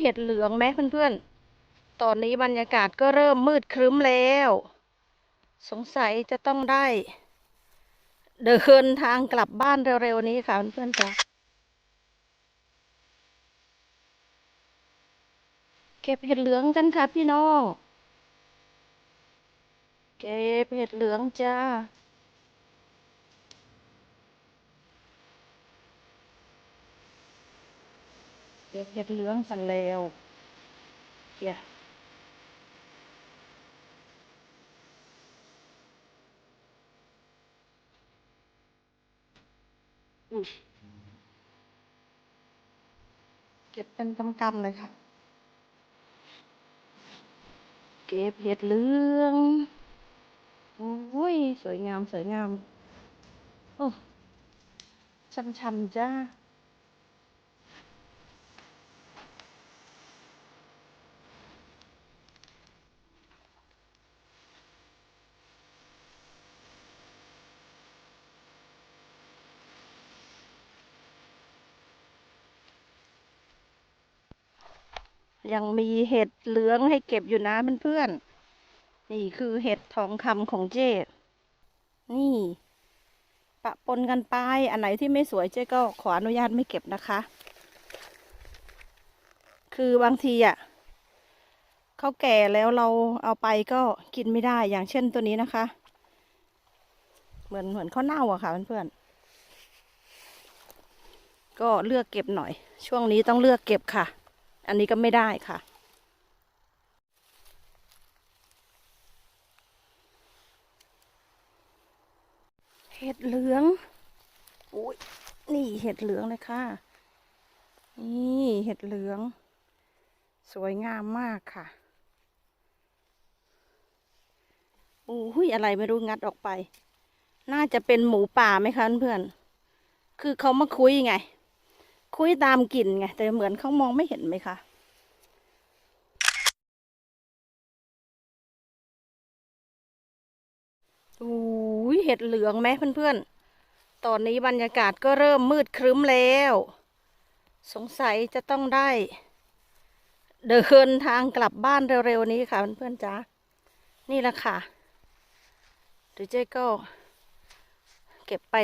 เห็ดเหลืองไหมเพื่อนๆ ตอนนี้บรรยากาศก็เริ่มมืดครึ้มแล้ว สงสัยจะต้องได้ เดินทางกลับบ้านเร็วๆนี้ค่ะเพื่อนๆจ้ะเก็บเห็ดเหลืองกันค่ะพี่น้อง เก็บเห็ดเหลืองจ้า เก็บเห็ดเหลืองกันแล้วเฮียอืมเก็บเป็นกำๆเลยค่ะ เก็บเห็ดเหลืองโอ้ย สวยงาม สวยงาม โอ้ช่ำๆจ้า ยังมีเห็ดเหลืองให้เก็บอยู่นะเพื่อนๆนี่คือเห็ดทองคำของเจ๊นี่ ปะปนกันไป อันไหนที่ไม่สวยเจ๊ก็ขออนุญาตไม่เก็บนะคะ คือบางทีอะเขาแก่แล้วเราเอาไปก็กินไม่ได้อย่างเช่นตัวนี้นะคะ เหมือนเหมือนข้าวเน่าอะค่ะเพื่อนๆก็เลือกเก็บหน่อย ช่วงนี้ต้องเลือกเก็บค่ะ อันนี้ก็ไม่ได้ค่ะ เห็ดเหลืองอุ้ยนี่เห็ดเหลืองเลยค่ะ นี่เห็ดเหลือง สวยงามมากค่ะอุ้ยอะไรไม่รู้งัดออกไป น่าจะเป็นหมูป่าไหมคะเพื่อนๆคือเขามาคุยไง คุยตามกลิ่นไง แต่เหมือนเขามองไม่เห็นไหมคะอุ้ยเห็ดเหลืองไหมเพื่อนๆ ตอนนี้บรรยากาศก็เริ่มมืดครึ้มแล้ว สงสัยจะต้องได้ เดินทางกลับบ้านเร็วๆนี้ค่ะเพื่อนๆจ้านี่แหละค่ะเดี๋ยวเจ๊ก็เก็บไป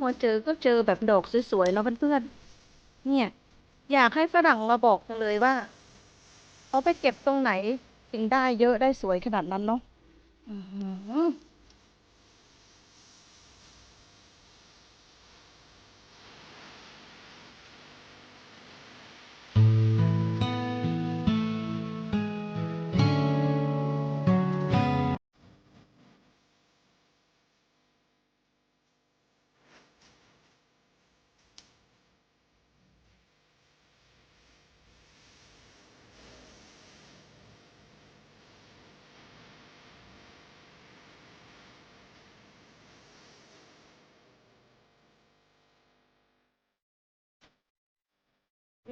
พอเจอก็เจอแบบดอกสวยๆเนาะเพื่อนๆเนี่ย อยากให้ฝรั่งมาบอกเลยว่าเขาไปเก็บตรงไหนถึงได้เยอะได้สวยขนาดนั้นเนาะ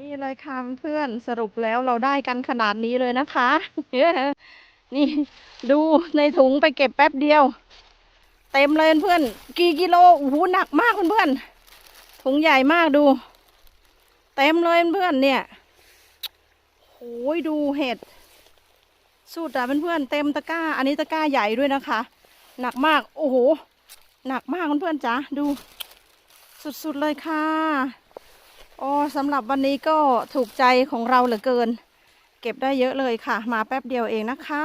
นี่เลยค่ะเพื่อนสรุปแล้วเราได้กันขนาดนี้เลยนะคะ นี่ดูในถุงไปเก็บแป๊บเดียว เต็มเลยเพื่อน กี่กิโลโอ้โหหนักมากเพื่อนๆถุงใหญ่มากดู เต็มเลยเพื่อนเนี่ยโอ้ยดูเห็ดสุดอะเพื่อนๆเต็มตะกร้า อันนี้ตะกร้าใหญ่ด้วยนะคะ หนักมาก โอ้โห หนักมากเพื่อนๆจ๋าดู สุดๆเลยค่ะ โอ้สำหรับวันนี้ก็ถูกใจของเราเหลือเกิน เก็บได้เยอะเลยค่ะ มาแป๊บเดียวเองนะคะ